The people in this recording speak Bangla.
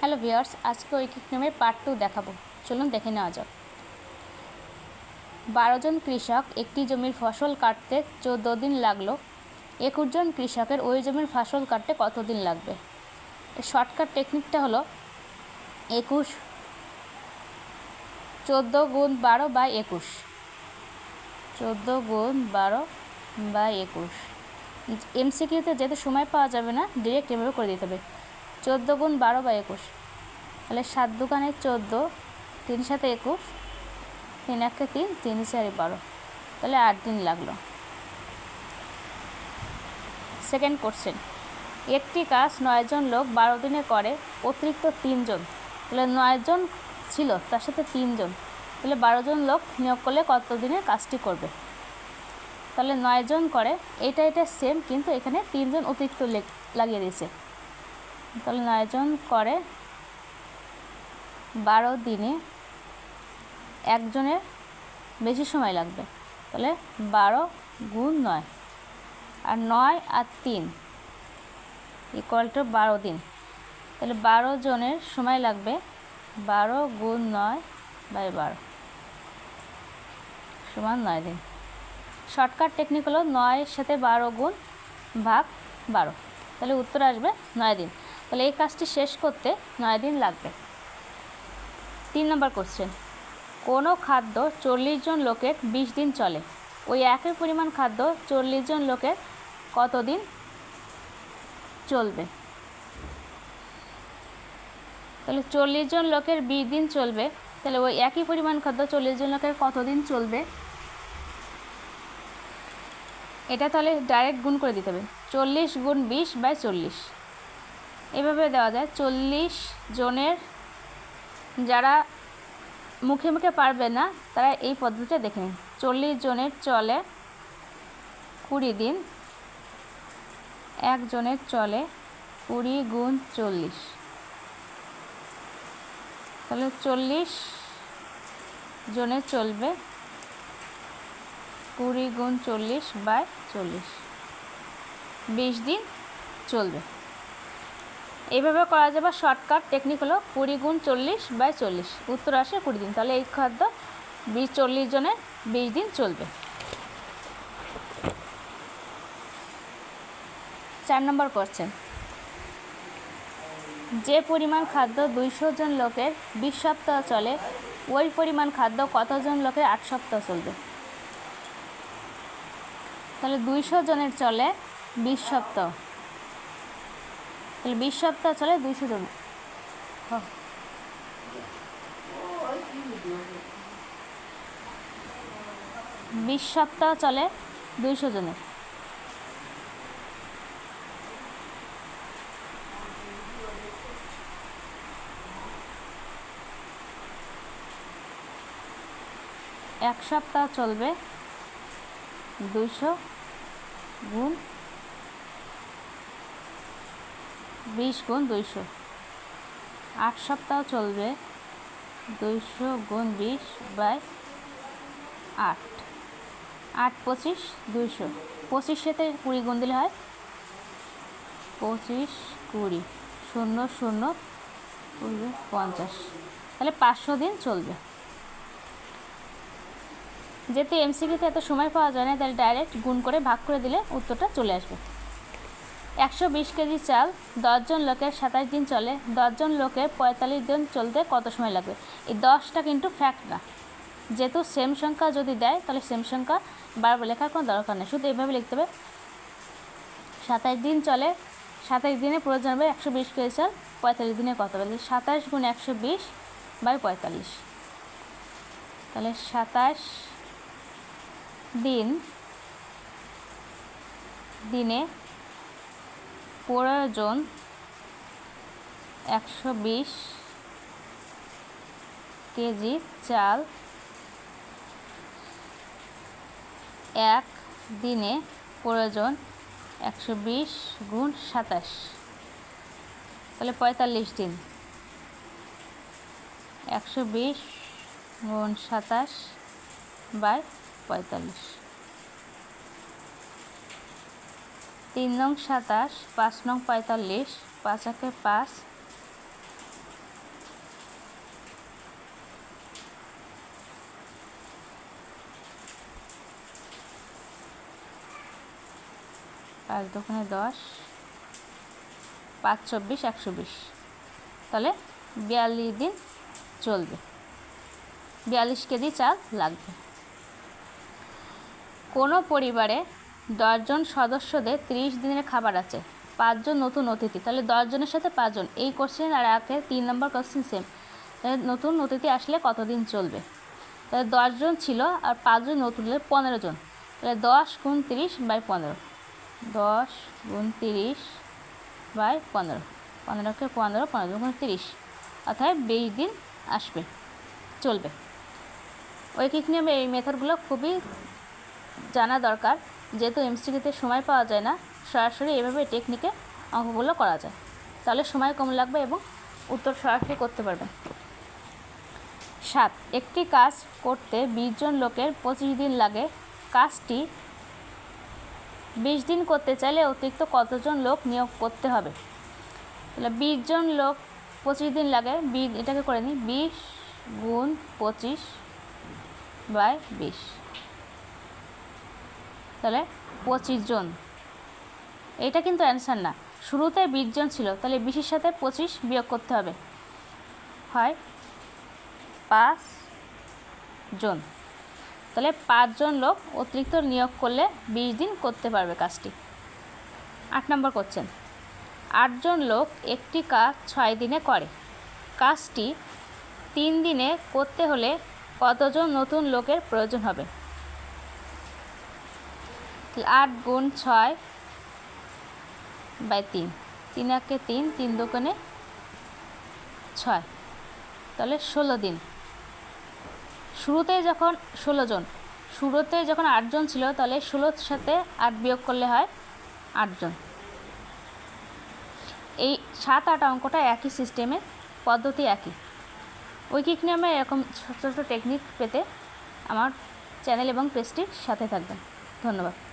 হ্যালো ভিওর্স আজকে ঐকিক নিয়মের পার্ট টু দেখাবো। চলুন দেখে নেওয়া যাক। বারো জন কৃষক একটি জমির ফসল কাটতে চোদ্দ দিন লাগল। একুশ জন কৃষকের ওই জমির ফসল কাটতে কত দিন লাগবে? শর্টকাট টেকনিকটা হলো একুশ, চোদ্দ গুণ বারো বা একুশ। চোদ্দ গুণ বারো বা একুশ। এমসিকিউতে যেহেতু সময় পাওয়া যাবে না ডিরেক্ট এভাবে করে দিতে হবে। চোদ্দ গুণ বারো বা একুশ। তাহলে সাত দোকানে চোদ্দ, তিন সাথে একুশ, তিন একে তিন তিন চারি বারো। তাহলে আট দিন লাগল। সেকেন্ড কোশ্চেন একটি কাজ নয়জন লোক বারো দিনে করে, অতিরিক্ত তিনজন তাহলে নয়জন ছিল, তার সাথে তিনজন তাহলে বারো জন লোক নিয়োগ করলে কত দিনে কাজটি করবে? তাহলে নয়জন করে, এটা এটা সেম কিন্তু এখানে তিনজন অতিরিক্ত লাগিয়ে দিয়েছে। তাহলে নয়জন করে বারো দিনে একজনের বেশি সময় লাগবে। তাহলে বারো গুণ নয়। আর নয় আর তিন ইকুয়াল টু বারো দিন। তাহলে বারো জনের সময় লাগবে বারো গুণ নয় বাই বারো সমান নয় দিন। শর্টকাট টেকনিক হলো নয়ের সাথে বারো গুণ ভাগ বারো। তাহলে উত্তর আসবে নয় দিন। তাহলে এই কাজটি শেষ করতে নয় দিন লাগবে। তিন নম্বর কোশ্চেন কোনো খাদ্য চল্লিশ জন লোকের বিশ দিন চলে। ওই একই পরিমাণ খাদ্য চল্লিশ জন লোকের কত দিন চলবে? তাহলে চল্লিশ জন লোকের বিশ দিন চলবে। তাহলে ওই একই পরিমাণ খাদ্য চল্লিশ জন লোকের কতদিন চলবে? এটা তাহলে ডাইরেক্ট গুণ করে দিতে হবে। চল্লিশ গুণ বিশ বাই চল্লিশ। এভাবে দেওয়া যায়। চল্লিশ জনের যারা মুখে মুখে পারবে না, তারা এই পদ্ধতিটা দেখে নিন। চল্লিশ জনের চলে কুড়ি দিন একজনের চলে কুড়ি গুণ চল্লিশ। তাহলে চল্লিশ জনের চলবে কুড়ি গুণ চল্লিশ বাই চল্লিশ। বিশ দিন চলবে। এইভাবে করা যাবে শর্টকাট টেকনিক হলো কুড়ি গুণ চল্লিশ বাই চল্লিশ। উত্তর আসে কুড়ি দিন। তাহলে এই খাদ্য বিশ, চল্লিশ জনের বিশ দিন চলবে। চার নম্বর কোশ্চেন যে পরিমাণ খাদ্য দুইশো জন লোকের বিশ সপ্তাহ চলে, ওই পরিমাণ খাদ্য কতজন লোকের আট সপ্তাহ চলবে? তাহলে দুইশো জনের চলে বিশ সপ্তাহ। তাহলে বিশ সপ্তাহ চলে দুইশো জন বিশ সপ্তাহ চলে দুইশো জনের এক সপ্তাহ চলবে দুইশো গুণ বিশ গুণ দুইশো। আট সপ্তাহ চলবে দুইশো গুণ বিশ বাই আট। আট পঁচিশ দুইশো। পঁচিশ সাথে কুড়ি গুণ দিলে হয় পঁচিশ কুড়ি। শূন্য শূন্য পঞ্চাশ। তাহলে পাঁচশো দিন চলবে। যেহেতু এমসিকিতে এত সময় পাওয়া যায় না, তাহলে ডাইরেক্ট গুণ করে ভাগ করে দিলে উত্তরটা চলে আসবে। একশো বিশ কেজি চাল, দশজন লোকের সাতাশ দিন চলে, দশজন লোকের পঁয়তাল্লিশ দিন চলতে কত সময় লাগবে? এই দশটা কিন্তু ফ্যাক্ট না। যেহেতু সেম সংখ্যা যদি দেয়, তাহলে সেম সংখ্যা বারবার লেখার কোনো দরকার নেই। শুধু এইভাবে লিখতে হবে, সাতাশ দিন চলে, সাতাশ দিনে প্রয়োজন হবে একশো বিশ কেজি চাল, পঁয়তাল্লিশ দিনে কত হবে? সাতাশ গুণ একশো বিশ বাই পঁয়তাল্লিশ। তাহলে সাতাশ দিন, দিনে প্রয়োজন একশো বিশ কেজি চাল এক দিনে প্রয়োজন একশো বিশ গুণ সাতাশ। তাহলে পঁয়তাল্লিশ দিন। একশো বিশ গুণ সাতাশ বাই পঁয়তাল্লিশ। তিন নং সাতাশ, পাঁচ নং পঁয়তাল্লিশ, পাঁচ একে পাঁচ। পাঁচ দোকানে দশ, পাঁচ চব্বিশ, একশো বিশ। তাহলে বিয়াল্লিশ দিন চলবে। বিয়াল্লিশ কেজি চাল লাগবে। কোনো পরিবারে দশজন সদস্যদের তিরিশ দিনের খাবার আছে, পাঁচজন নতুন অতিথি। তাহলে দশজনের সাথে পাঁচজন। এই কোশ্চেন আর একে তিন নম্বর কোশ্চেন সেম তাহলে নতুন অতিথি আসলে কতদিন চলবে? তাহলে দশজন ছিল আর পাঁচজন নতুন হলে পনেরো জন। তাহলে দশ গুণ তিরিশ বাই পনেরো। দশ গুণ তিরিশ বাই পনেরো। পনেরোকে পনেরো পনেরো গুণ তিরিশ। অর্থাৎ বিশ দিন আসবে, চলবে। ঐকিক নিয়মে এই মেথডগুলো খুবই জানা দরকার। যেহেতু এমসিকিউতে সময় পাওয়া যায় না, সরাসরি এভাবে টেকনিকে অঙ্কগুলো করা যায়। তাহলে সময় কম লাগবে এবং উত্তর সরাসরি করতে পারবেন সাত, একটি কাজ করতে বিশ জন লোকের পঁচিশ দিন লাগে। কাজটি বিশ দিন করতে চাইলে অতিরিক্ত কতজন লোক নিয়োগ করতে হবে? তাহলে বিশ জন লোক পঁচিশ দিন লাগে, বিশ, এটাকে করে নিই, বিশ গুণ পঁচিশ বাই বিশ। তাহলে পঁচিশ জন। এটা কিন্তু অ্যান্সার না। শুরুতে বিশ জন ছিল, তাহলে বিশের সাথে পঁচিশ বিয়োগ করতে হবে। হয় পাঁচ জন। তাহলে পাঁচজন লোক অতিরিক্ত নিয়োগ করলে বিশ দিন করতে পারবে কাজটি। আট নম্বর করছেন আটজন লোক একটি কাজ ছয় দিনে করে। কাজটি তিন দিনে করতে হলে কতজন নতুন লোকের প্রয়োজন হবে? আট গুণ ছয় বাই তিন। তিন একে তিন তিন দোকানে ছয়। তাহলে ষোলো দিন। শুরুতে যখন ষোলো জন, শুরুতে যখন আটজন ছিল, তাহলে ষোলোর সাথে আট বিয়োগ করলে হয় আটজন এই সাত, আট অঙ্কটা একই সিস্টেমে পদ্ধতি একই। ঐকিক নিয়মে এরকম ছোটো ছোটো টেকনিক পেতে আমার চ্যানেল এবং পেজটির সাথে থাকবেন। ধন্যবাদ।